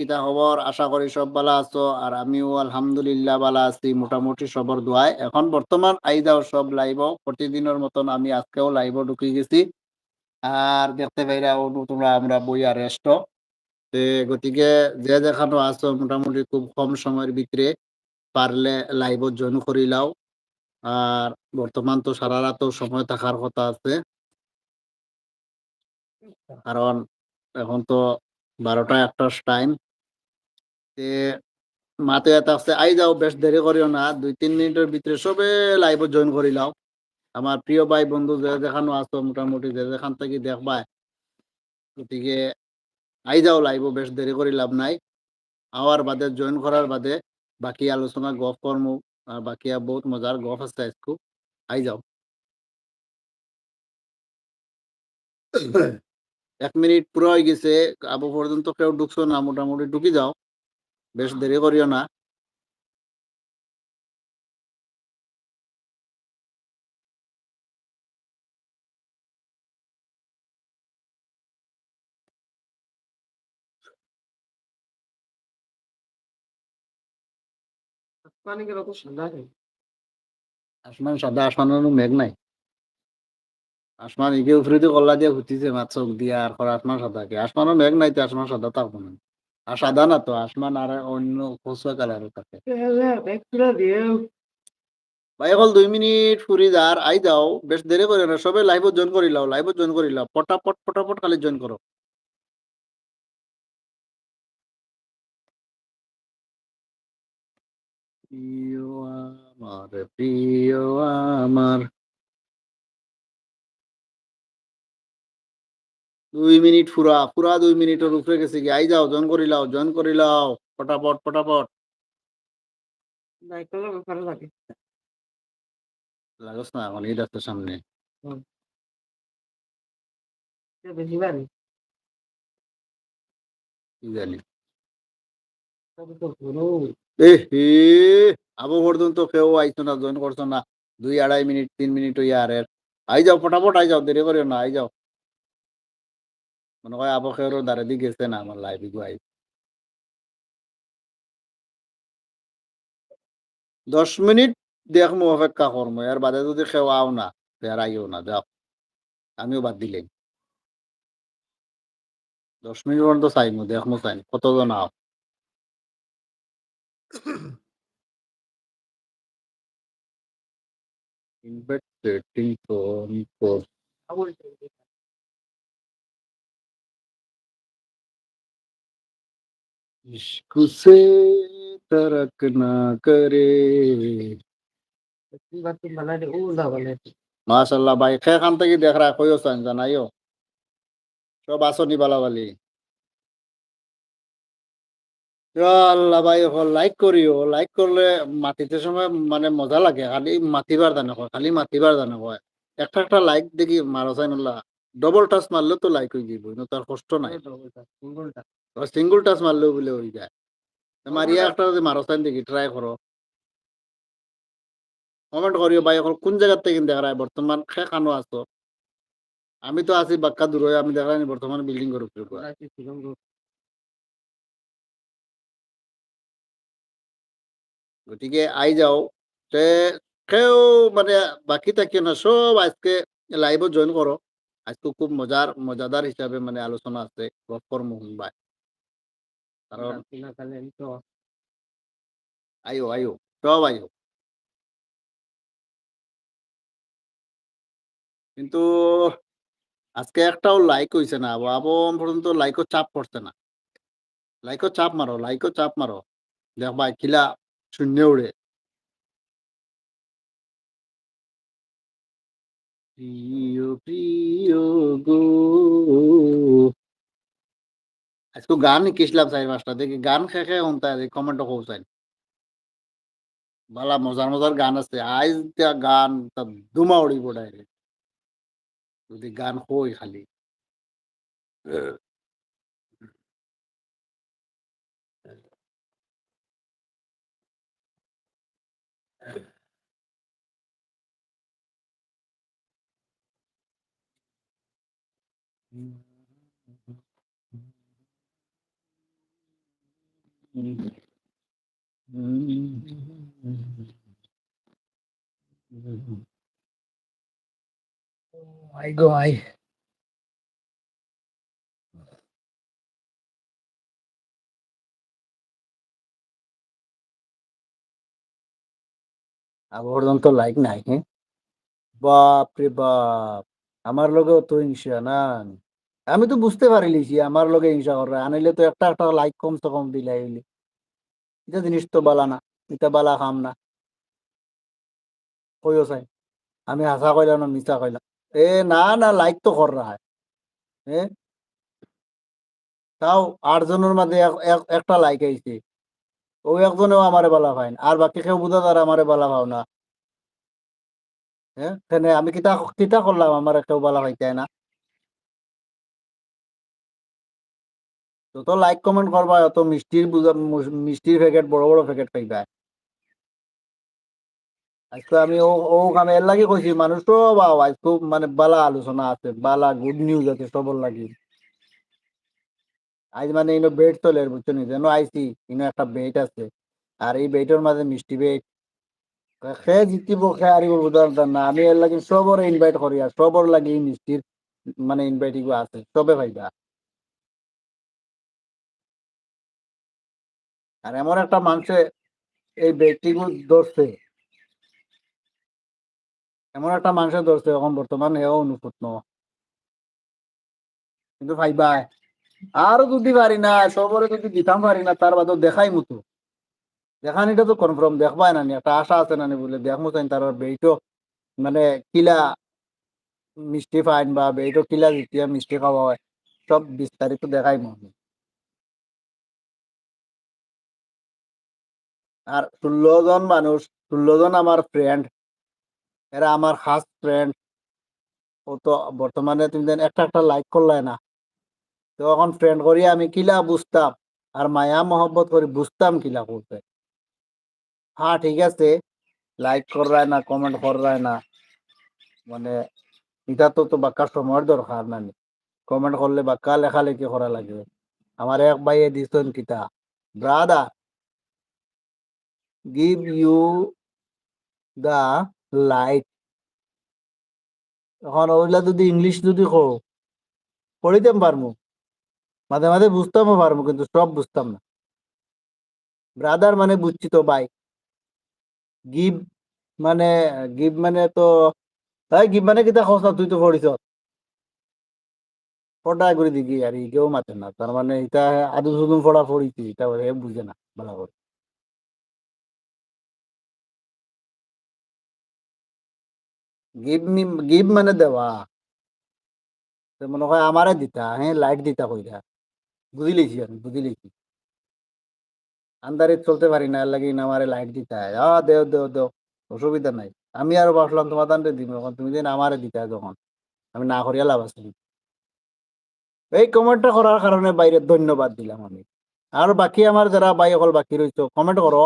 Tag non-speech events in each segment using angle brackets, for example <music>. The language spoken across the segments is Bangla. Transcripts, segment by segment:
কিতা খবর আশা করি সব ভালো আছো, আর আমিও আলহামদুলিল্লাহ ভালো আছি। মোটামুটি সবর দোয়ায়। এখন বর্তমান আই যাও সব লাইভ প্রতিদিনের মতন আমি আজকেও লাইভ ঢুকে গেছি। আর দেখতে পাইরা তোমরা আমরা বইয়া রেস্ট গতিকে যে দেখানো আছো, মোটামুটি খুব কম সময়ের ভিতরে পারলে লাইভ জয়েন করি লাও। আর বর্তমান তো সারা রাত সময় থাকার কথা আছে। কারণ এখন তো বারোটা একটা টাইম তে মাতে এটা আছে আই যাও বেশ দেরি করিও না দুই তিন মিনিটের ভিতরে সবে লাইভ জয়েন করি লাও। আমার প্রিয় ভাই বন্ধু যে যেখানে আছো মোটামুটি যে যেখান থেকে দেখবা গতিকে আই যাও লাইভ বেশ দেরি করি লাভ নাই। আওয়ার বাদে জয়েন করার বাদে বাকি আলোচনা গফ কর্ম আর বাকি বহুত মজার গফ আছে আজকু। আই যাও। <coughs> এক মিনিট পুরো হয়ে গেছে আবু পর্যন্ত কেউ ঢুকছো না মোটামুটি ঢুকি যাও। বেশ দেরি করিও না। আসমান সাদা আসমানের মেঘ নাই। আসমান ইকে দিয়ে কল্লা দিয়ে ঘুরতেছে মাছ চোখ দিয়ে আর আসমান সাদা। কে আসমানও মেঘ নাই তো আসমান সাদা থাকব না সাদা না তো, আসমান আর অন্য খসুয়া কালারের থাকে। ভাই হল দুই মিনিট ফুরি যার, আই যাও, বেশ দেরি করে না, সবে লাইভ জয়েন করি লাও লাইভ জয়েন করি লাও, পটাপট পটাপট খালি জয়েন করো। প্রিয় আমার প্রিয় আমার। দুই মিনিট ফুরা পুরা দুই মিনিটের উপরে গেছে কি আই যাও জয়েন করি লাও জয়েন করি লাও। পটাপট পটাপট লাগস না এখন ঈদ আসছে সামনে। কি জানি। আবু পর্যন্ত কেউ আইছো না জয়েন করছ না। দুই আড়াই মিনিট তিন মিনিট ওই আর আই যাও ফটাফট আই যাও দেরি করিও না আই যাও। মনে হয় আবু খেয়ের দ্বারা দিয়ে গেছে না আমার লাইভ আই দশ মিনিট দেখমু অপেক্ষা করব এর বাদে যদি কেউ আও না আর আইও না যাও। আমিও বাদ দিলেন দশ মিনিট পর্যন্ত চাইমু দেখমু চাই কতজন আও। <coughs> Invert setting on इश्क से तरक ना करे মাশাল্লাহ ভাই খেখান থেকে দেখ রা কইও চান জানাইও সব আসনি বালাবালি আল্লাহ ভাই লাইক করিও লাইক করলে মাতিতে সময় মানে মজা লাগে খালি মাতিবার জানে হয় খালি মাতিবার জানে হয় একটা একটা লাইক দেখি মারো চাই নাল্লা ডবল টাচ মারলেও তো লাইক হয়ে যাব ইনো তার কষ্ট নাই সিঙ্গল টাচ মারলেও বলে হয়ে যায়। মারিয়া একটা যদি মারো দেখি ট্রাই করো কমেন্ট করিও ভাই এখন কোন জায়গার থেকে দেখা রায় বর্তমান খেখানো আছো। আমি তো আছি বাক্কা দূর হয়ে আমি দেখা বর্তমান বিল্ডিং করে উপরে গতিকে আই যাও। তে কেউ মানে বাকি থাকিও না সব আজকে লাইভে জয়েন করো আজকে খুব মজার মজাদার হিসাবে মানে আলোচনা আছে গপ্পর মোহন ভাই কারণ আইও আইও সব আইও কিন্তু আজকে একটাও লাইক হইছে না আবো পর্যন্ত লাইকও চাপ পড়ছে না। লাইকও চাপ মারো লাইকও চাপ মারো। দেখ ভাই কিলা শূন্য উড়ে। প্রিয় প্রিয় গো আজকে গান কিসলাম চাই পাঁচটা দেখি গান খেয়ে হন্তা কমেন্ট চাই। বালা মজার মজার গান আছে আইজ দিয়া গান তা দুমা উড়িব ডাইরেক্ট যদি গান হই খালি। আই আই আগ পর্যন্ত লাইক নাই হ্যাঁ? বাপ বাপ আমার লগেও তো হিংসা না আমি তো বুঝতে পারিলিছি আমার লগে হিংসা করে আনিলে তো একটা একটা লাইক কমসে কম দিলাই হইলি। এটা জিনিস তো বালা না, এটা বালা খাম না। কইও চাই, আমি হাসা কইলাম না, মিছা কইলাম। এ, না না লাইক তো কর রা হ্যাঁ তাও আট জনের মাঝে এক- এক- একটা লাইক আইছে। ও একজনেও আমারে বালা পাইন আর বাকি কেউ বুঝা তারা আমারে বালা পাও না। হ্যাঁ আমি কিতা কিতা করলাম, আমার কেউ বালা পাইতে না। যত লাইক কমেন্ট করবা অত মিষ্টির মিষ্টির প্যাকেট বড় বড় প্যাকেট পাইবা। আজকে আমি ও ও কামে এর লাগি কইছি মানুষ তো বাও আজকে মানে বালা আলোচনা আছে, বালা গুড নিউজ আছে সবর লাগি। আজ মানে ইনো বেড চলে বুঝছ নি, যেন আইছি, ইনো একটা বেড আছে। আর এই বেডের মাঝে মিষ্টি বেড সে জিতিব সে হারিব বুঝার না, আমি এর লাগি সবর ইনভাইট করি আর সবর লাগি মিষ্টির মানে ইনভাইট আছে সবে পাইবা। আর এমন একটা মানুষে এই বেডটিগু ধরছে। এমন একটা মানুষের ধরছে এখন বর্তমান, এও অনুভূত ন। কিন্তু ভাইবা আরও যদি পারি না সবরে যদি দিতাম পারি না তার বাদেও দেখাই মতো। দেখানিটা তো কনফার্ম দেখবাই না একটা আশা আছে না নি বলে দেখমো চাই তার বেইটো মানে কিলা মিষ্টি ফাইন বা বেইটো কিলা যেতিয়া মিষ্টি খাওয়া হয় সব বিস্তারিত দেখাই মনে আর ষোলো জন মানুষ ষোলো জন আমার ফ্রেন্ড এরা আমার খাস ফ্রেন্ড ও তো বর্তমানে তুমি যেন একটা একটা লাইক করলে না। তো এখন ফ্রেন্ড করি আমি কিলা বুঝতাম, আর মায়া মহব্বত করে বুঝতাম কিলা করতে। হ্যাঁ ঠিক আছে। লাইক করায় না কমেন্ট করায় না। মানে এটা তো তো বাক্কার সময়ের দরকার না কমেন্ট করলে বাক্কা লেখালেখি করা লাগবে। আমার এক ভাইয়ে দিছেন কিতা? Brother give you the light এখন ওইলা যদি ইংলিশ যদি কো পড়িতাম পারমু। মাঝে মাঝে বুঝতামও পারমু, কিন্তু সব বুঝতাম না। ব্রাদার মানে বুঝছি তো ভাই গিভ মানে গিভ মানে তো তাই গিভ মানে কিতা খোঁজ না তুই তো পড়িছ ফটা করে দিবি আর ই কেউ মাতে না। তার মানে এটা আদু সুদুম ফড়া পড়িছি এটা বুঝে না ভালো করে গিভ মি, গিভ মানে দেওয়া। মনে হয় আমারে দিতা হ্যাঁ লাইট দিতা কইরা। বুঝি লিছি আমি, বুঝি লিছি। আন্দারে চলতে পারি না লাগি না আমারে লাইট দিতা। আ, দেও দেও দেও, অসুবিধা নাই। আমি আরও ভাবলাম তোমার দিব তুমি যেন আমারে দিতা যখন। আমি না করিয়া লাভ আছে। এই কমেন্টটা করার কারণে বাইরে ধন্যবাদ দিলাম আমি। আর বাকি আমার যারা ভাই অকল বাকি রয়েছে কমেন্ট করো।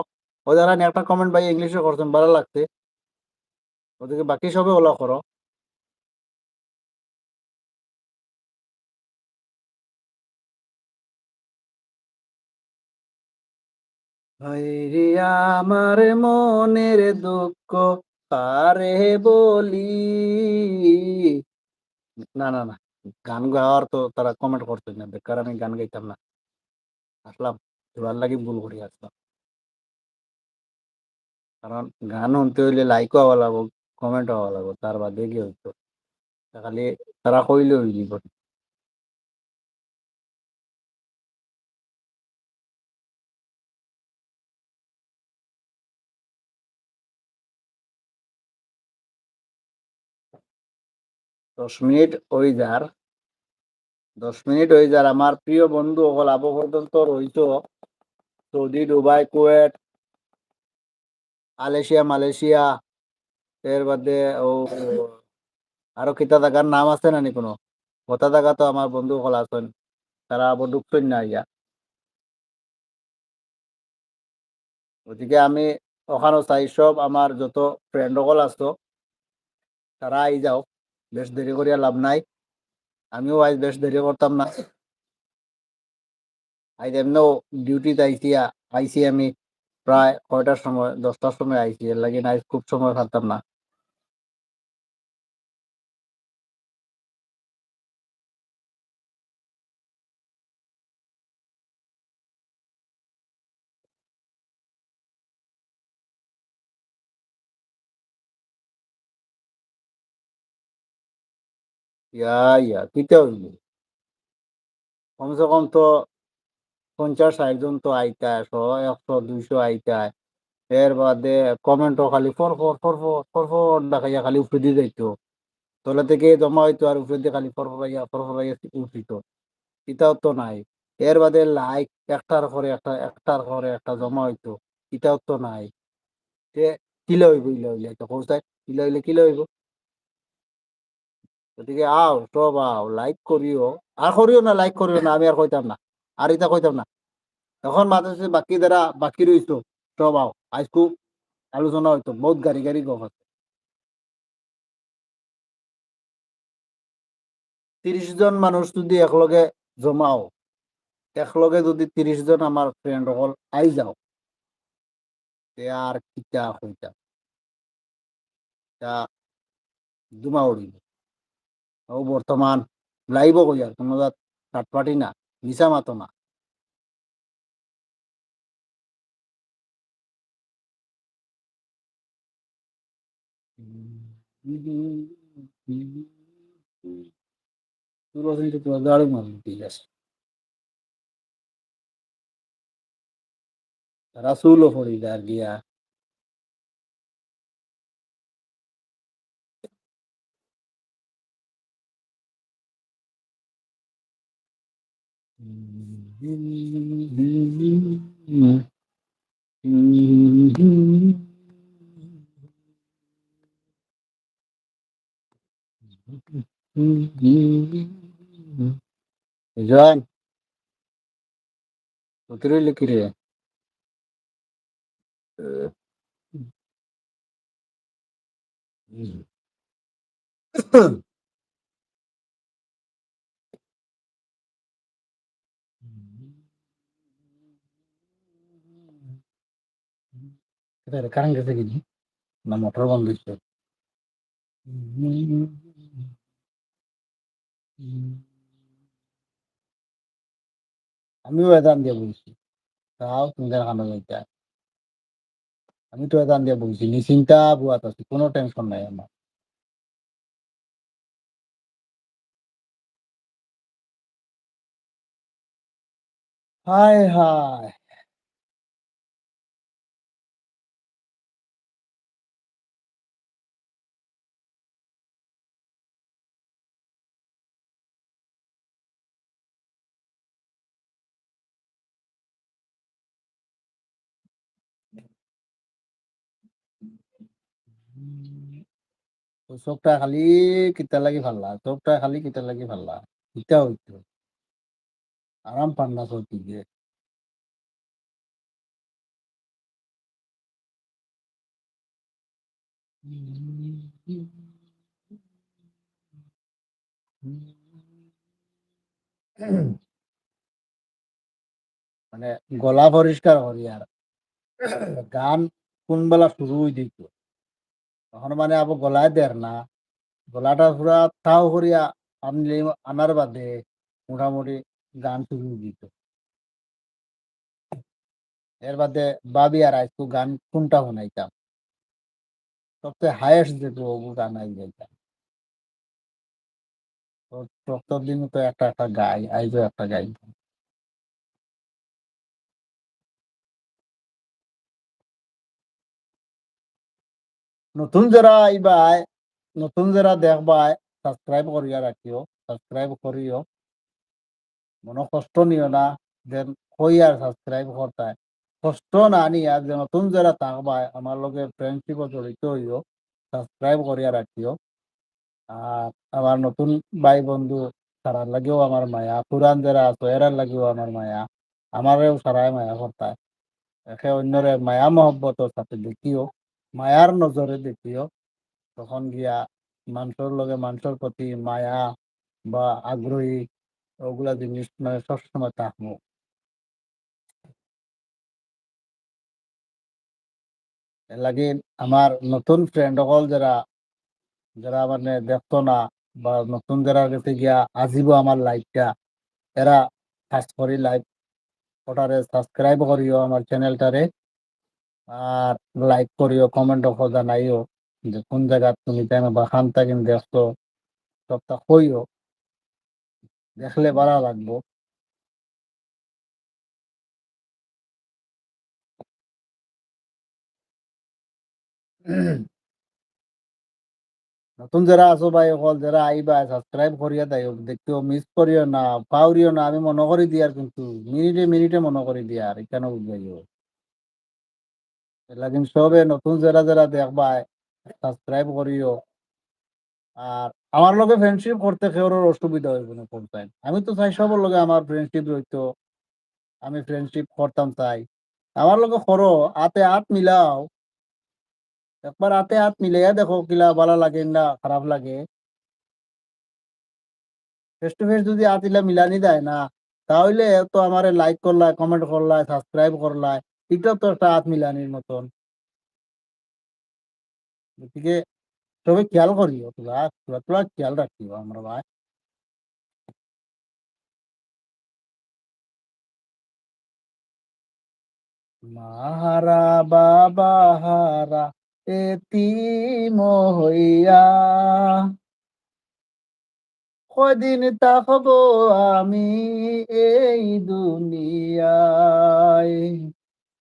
ও যারা একটা কমেন্ট ভাই ইংলিশে করছেন, ভালো লাগছে। ওদেরকে বাকি সবে ওলা করো। আমার মনের দুঃখ কারে বলি? না না না, গান গাওয়ার তো তারা কমেন্ট করছে না, বেকার আমি গান গাইতাম না। আসলাম তোর লাগি ভুল করি আসলাম। কারণ গান শুনতে হইলে লাইকও হওয়া লাগবো। কমেন্ট হওয়া লাগবো, তার বাদে কি হইতো তা খালি তারা কইলে হইলি। দশ মিনিট ওই যার, দশ মিনিট হয়ে যার, আমার প্রিয় বন্ধু অকল আবু পর্যন্ত রইত সৌদি, দুবাই কুয়েট মালয়েশিয়া এর বাদে ও আরও কিতা জায়গার নাম আছে নানি কোনো? কথা জায়গা তো আমার বন্ধু সকল আছেন। তারা আবার ঢুকছেন না ইয়া। গতিকে আমি ওখানেও চাই সব আমার যত ফ্রেন্ড সকল আছো তারা আই যাও বেশ দেরি করিয়া লাভ নাই। আমিও আজ বেশ দেরি করতাম না। আজ এমনিও ডিউটিতে আইসি আইসি আমি প্রায় কয়টার সময় দশটার সময় আইসি এর লাগে আজ খুব সময় পারতাম না। ইয়া ইয়া কিতে হইল কমসে কম তো পঞ্চাশ ষাট জন তো আইতায় শো একশো, দুইশো আইতায় এর বাদে কমেন্টও খালি for for for for for for দেখাইয়া খালি উপরে দিয়ে যাইতো। তলে থেকে জমা হইতো আর উপরে দিয়ে খালি ফর ফরাইয়া ফর ফরাইয়া উঠিত এটাও তো নাই। এর বাদে লাইক একটার পরে একটা, একটার পরে একটা জমা হইতো। এটাও তো নাই। তে কিলে হইব ইলে হইলে। তো কোথায় কিলে হইলে কিলে হইব? গতিকে আও সব আও লাইক করিও আর করিও না লাইক করিও না আমি আর কইতাম না আর এটা কইতাম না। এখন মাঝে বাকি যারা বাকি রইতো সব আও খুব আলোচনা হইতো বহুত গাড়ি গাড়ি গপ আছে তিরিশ জন মানুষ যদি একলগে জমাও একলগে যদি তিরিশ জন আমার ফ্রেন্ড সকল আই যাও তে আর কিতা হইতা তা দুমা উড়িব ও বর্তমান লাইব কইয়া কোনো জাত থার্ড পার্টি না। মিশা মাতো না। দাঁড়ি ঠিক আছে রাসুলও ফরিদার গিয়া John, utrili kiri. গেছে কি না? মোটর বন্ধ হচ্ছে আমিও এদান দিয়ে বলছি তাও তুমি কানা যাইতে। আমি তো এদান দিয়ে বলছি নিশ্চিন্তা বুয়াত আছি। কোনো টেনশন নাই আমার। হায় হায়। চোখটা খালি কিতা লাগি ভাল্লা চোখটা খালি কিতা লাগি ভাল্লা কিতা হইতো আরাম পান না চোখ দিয়ে মানে গলা পরিষ্কার করি আর গান কোনবেলা শুরু হয়ে দিত তখন মানে আবার গলায় দের না। গলাটা পুরা তাও করিয়া আনলে আনার বাদে মোটামুটি গান শুরু দিত। এর বাদে বাবি আর আজকু গান কোনটা শোনাইতাম সবচেয়ে হায়েস্ট যেটু ওগু গান আই যাইতাম প্রত্যেক দিন তো একটা একটা গাই, আইজও একটা গাই নতুন যারা আইবাই, নতুন যারা দেখবাই সাবস্ক্রাইব করিয়া রাখিও সাবস্ক্রাইব করিও মনে কষ্ট নিও না দেন কই আর সাবস্ক্রাইব করতায় কষ্ট না নিয়া যে নতুন যারা থাকবাই আমার লগে ফ্রেন্ডশিপ জড়িত হইও সাবস্ক্রাইব করিয়া রাখিও আর আমার নতুন ভাই বন্ধু তারার লাগেও আমার মায়া পুরান যারা আছে এরার লাগেও আমার মায়া আমারেও সারাই মায়া করতায় একে অন্যরে মায়া মহব্বতের সাথে দেখিও। মায়ার নজরে দেখিও তখন গিয়া মানুষের লগে মানুষের প্রতি মায়া বা আগ্রহী ওগুলা জিনিস মানে সবসময় থাকব লাগে আমার নতুন ফ্রেন্ড অকল যারা যারা মানে দেখতো না বা নতুন যারা গেছে গিয়া আজিব আমার লাইভটা এরা সার্চ করি লাইভ ওটারে সাবস্ক্রাইব করিও আমার চ্যানেলটারে আর লাইক করিও কমেন্ট জানাইও যে কোন জায়গা তুমি কেন বা খান থাকেন দেখছ সবটা কইও দেখলে ভালো লাগবো। নতুন যারা আছো ভাই সকল যারা আইবা সাবস্ক্রাইব করিয়া তাই দেখতেও মিস করিও না পাউরিও না, আমি মনে করি দিয়ার কিন্তু মিনিটে মিনিটে মনে করি দিয়ার এখানে বুঝবাইও লাগিন সবে নতুন যারা যারা দেখবা সাবস্ক্রাইব করিও। আর আমার লগে ফ্রেন্ডশিপ করতে কেউর অসুবিধা হইব না কোনটাই আমি তো চাই সবার লগে আমার ফ্রেন্ডশিপ রইতো, আমি ফ্রেন্ডশিপ করতাম চাই। আমার লগে করো, হাতে হাত মিলাও। একবার হাতে হাত মিলাইয়া দেখো কিলা ভালো লাগে না খারাপ লাগে। ফেস টু ফেস যদি হাত ইলা মিলানি দেয় না, তাহলে তো আমার লাইক করলাই কমেন্ট করলাই সাবস্ক্রাইব করলাই এটা তো একটা হাত মিলানির মতন। গতিকে সবাই খেয়াল করিও তোরা তোরা তোরা খেয়াল রাখিও আমরা ভাই। মাহারা বাবা হারা এতিম হইয়া। কদিন তাকব আমি এই দুনিয়ায়?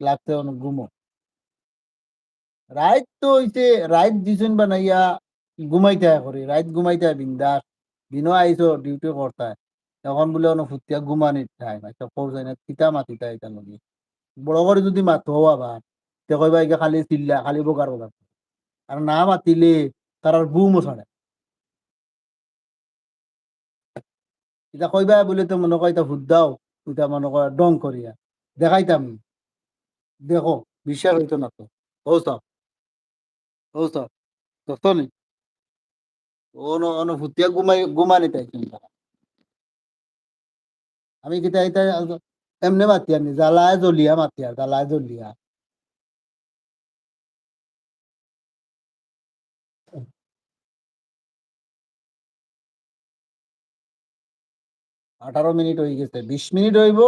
লাগতে হন ঘুমো রাইত তো হইছে রাইত দিছেন বানাইয়া ঘুমাইতে করি রাইত ঘুমাইতে বিন্দাস দিনও আইসো ডিউটি করতে এখন বলে অন ফুটিয়া ঘুমানির টাইম একটা পৌঁছাই না তিতা মাতিতা করে যদি মাতো আবার তে কইবা ইকে খালি চিল্লা খালি বোকার কথা আর না মাতিলে তার আর বুমও ছাড়ে এটা কইবা বলে মনে কয় ভূত দাও মনে কয় ডং করিয়া দেখাইতাম। দেখো বিশ্বাস হইতো না তো। কৌস্তব কৌস্তব দেখতো নি অন অনুভূতিয়া ঘুমাই, ঘুমানি তাই চিন্তা আমি কিতা এটা এমনি মাতি আনি, জ্বালায় জ্বলিয়া মাতিয়া জ্বালায় জ্বলিয়া। আঠারো মিনিট হয়ে গেছে, বিশ মিনিট হইব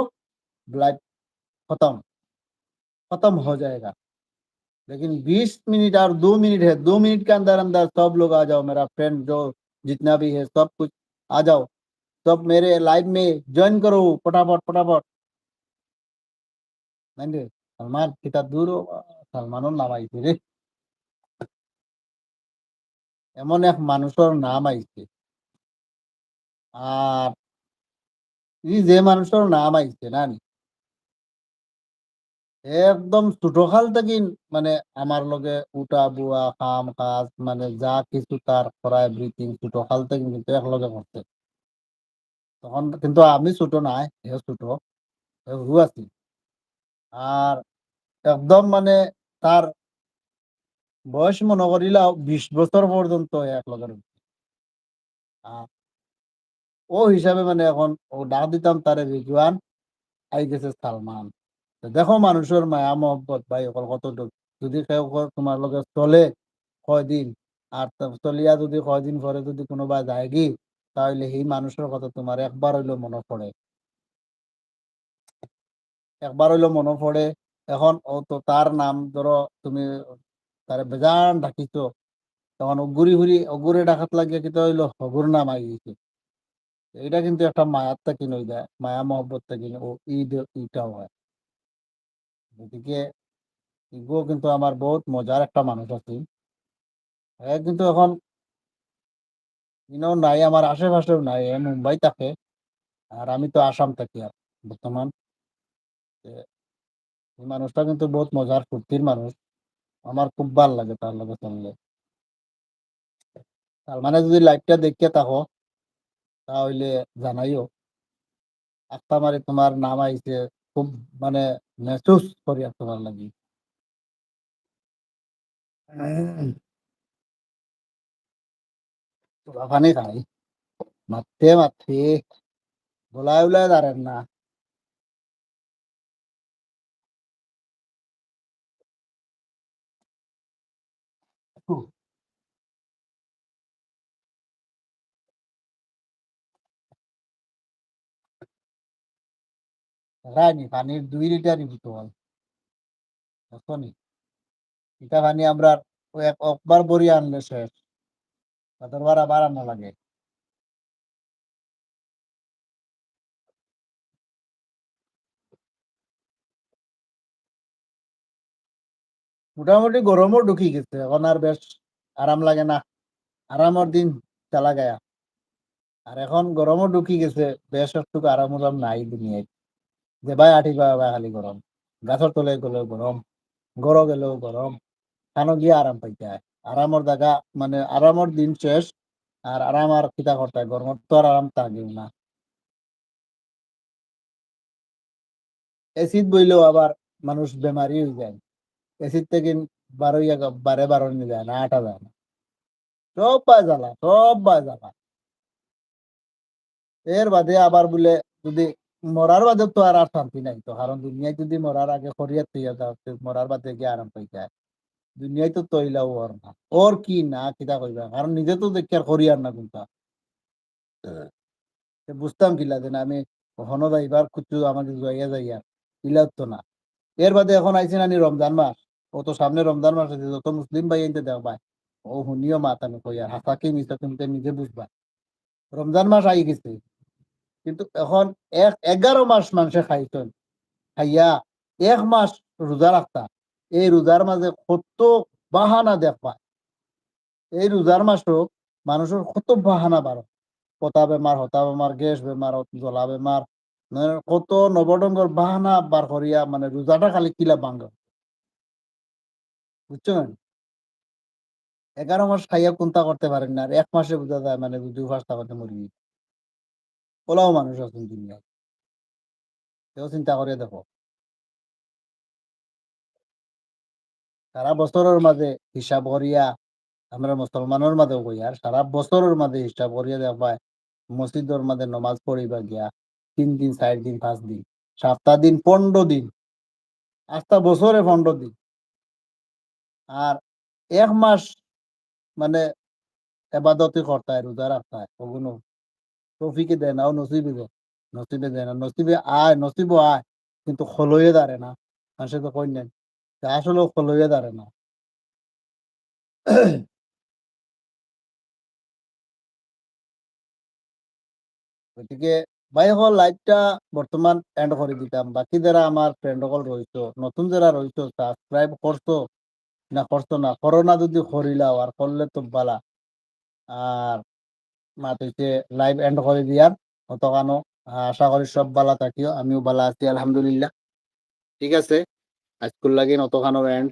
ব্লাড খতম। खत्म हो जाएगा लेकिन 20 मिनट और दो मिनट है दो मिनट के अंदर अंदर सब लोग आ जाओ मेरा फ्रेंड जो जितना भी है सब कुछ आ जाओ सब मेरे लाइव में ज्वाइन करो फटाफट फटाफट नहीं सलमान कितना दूर हो सलमानों नाम आई रे এমন এক মানুষের নাম আইছে আর ই যে মানুষের নাম আইছে না একদম ছোটকাল থেকে মানে আমার লগে উঠা বুয়া, কাম কাজ মানে যা কিছু তার করা এভরিথিং ছোটকাল থেকে কিন্তু একলগে করছে। তখন কিন্তু আমি ছোট নাই এ ছোট হু আছি। আর একদম মানে তার বয়স মনে করিলা বিশ বছর পর্যন্ত একলগে ও হিসাবে মানে এখন ও ডাক দিতাম তারে, রিজওয়ান, আই গেছে সালমান। দেখো মানুষের মায়া, মহব্বত, ভাই, অকল কত যদি তোমার লগে চলে কয়দিন, আর চলিয়া যদি কয়দিন পরে যদি কোনোবা যায় কি তাহলে সেই মানুষের কথা তোমার একবার হইল মনে পড়ে। একবার হইল মনে পড়ে। এখন ও তো তার নাম ধরো তুমি তার বেজান ডাকিছ, তখন অগুরি হুরি অগুরে ডাকাত লাগিয়ে কিন্তু হইল? হগুর নাম আই গেছে এটা কিন্তু একটা মায়ার থেকে নই যায় মায়া, মহব্বত থেকে ও ঈদ ইটাও হয়। গতিকে ইগো কিন্তু আমার বহুত মজার একটা মানুষ আছে কিন্তু এখন ইনাও নাই আমার আশেপাশেও নাই মুম্বাই থাকে, আর আমি তো আসাম থাকি আর বর্তমান এই মানুষটা কিন্তু বহুত মজার ফুর্তির মানুষ আমার খুব ভালো লাগে তার লগে চললে। তার মানে যদি লাইভটা দেখে থাকো, তাহলে জানাইও। একটা মারি তোমার নাম আইছে খুব মানে মেহসুস করিয়া আর তোমার লাগি। পানি খাই মারতে মারতে। গলায় উলায় দাঁড়েন না। রায়নি পানির দুই লিটারই বোতল বুঝনি এটা পানি আমরা এক- একবার বড়ি আনলে শেষ। তারপর আবার আনা লাগে। মোটামুটি গরমও ঢুকি গেছে, এখন আর বেশ আরাম লাগে না। আরামের দিন চালা গায়া। আর এখন গরমও ঢুকি গেছে, বেশ একটু আরাম নাই দুনিয়ায় যে ভাই আঠি পাবা খালি গরম গাছর তলে গেলেও গরম গড় গেলেও গরম কানো গিয়ে আরাম পাইতে আরামর জায়গা মানে আরামর দিন শেষ আর আরাম আর কিতা করতে গরমত তো আর আরাম থাকেও না। এসিড বইলেও আবার মানুষ বেমারি হয়ে যায়। এসিড থেকে বারোইয়া বারে বারো নিয়ে যায় না আটা যায় না। সব পায় জ্বালা সব পায় জ্বালা। এর বাদে আবার বলে যদি মরার বাদে তো আর আর শান্তি নাই তো। কারণ দুনিয়ায় যদি মরার আগে খরিয়ার তৈয়া যাও মরার বাদে গিয়ে আরাম পাই যায় দুনিয়ায় তো তৈলাও ওর না। ওর কি না কিতা কইবা? কারণ নিজে তো দেখি আর খরিয়ার না কোনটা। তো বুঝতাম কিলা যে আমি কখনো যাইবার কুচু আমাকে যাইয়া যাইয়া। ইলা তো না। এর বাদে এখন আইসি নানি রমজান মাস ও তো সামনে রমজান মাস আছে যত মুসলিম ভাই আইতে দেখবা ও শুনিও মাত আমি কই আর হাসাকি মিশা তুমি নিজে বুঝবা। রমজান মাস আই গেছে। কিন্তু এখন এক, এগারো মাস মানুষে খাইছেন। খাইয়া এক মাস রোজা রাখতা। এই রোজার মাঝে কত বাহানা দেখবা। এই রোজার মাসও মানুষের কত বাহানা বারো পতা বেমার হতা বেমার গ্যাস বেমার জ্বলা বেমার মানে কত নবডঙ্গর বাহানা বার করিয়া মানে রোজাটা খালি কিলা ভাঙ্গ বুঝছ না? এগারো মাস খাইয়া কোনটা করতে পারেন না? আর এক মাসে বোঝা যায় মানে দুই পাঁচটা করতে মুরগি ওলাও মানুষ আছেন দুনিয়ায় কেউ চিন্তা করে দেখো সারা বছরের মাঝে হিসাব করিয়া আমরা মুসলমানের মাঝে আর সারা বছরের মাঝে হিসাব করিয়া দেখবা মসজিদের মাঝে নমাজ পড়িবা গিয়া তিন দিন চার দিন পাঁচ দিন সাতটা দিন পনেরো দিন আস্তা বছরে পনেরো দিন আর এক মাস মানে এবাদতি করতায় রোজা রাখতায় ওগুলো তৌফিকে দেয় না, ও নসিবে দেয় নসিবে দেয় না, নসিবে আয়, নসিবও আয়, কিন্তু খলয়ে দাঁড়ে না মানুষে তো কই নেন আসলেও খলয়ে দাঁড়ে না। গতিকে ভাই হল লাইভটা বর্তমান এন্ড করে দিতাম, বাকি যারা আমার ফ্রেন্ড সকল রয়েছে নতুন যারা রয়েছে সাবস্ক্রাইব করছ না করছ না করোনা যদি করিলাও, আর করলে তো বালা, আর মাতিতে লাইভ এন্ড করে দিয়ার অতখানো আশা করি সব বালা থাকিও। আমিও বালা আছি, আলহামদুলিল্লাহ। ঠিক আছে। আজকুল লাগিন অতখানো এন্ড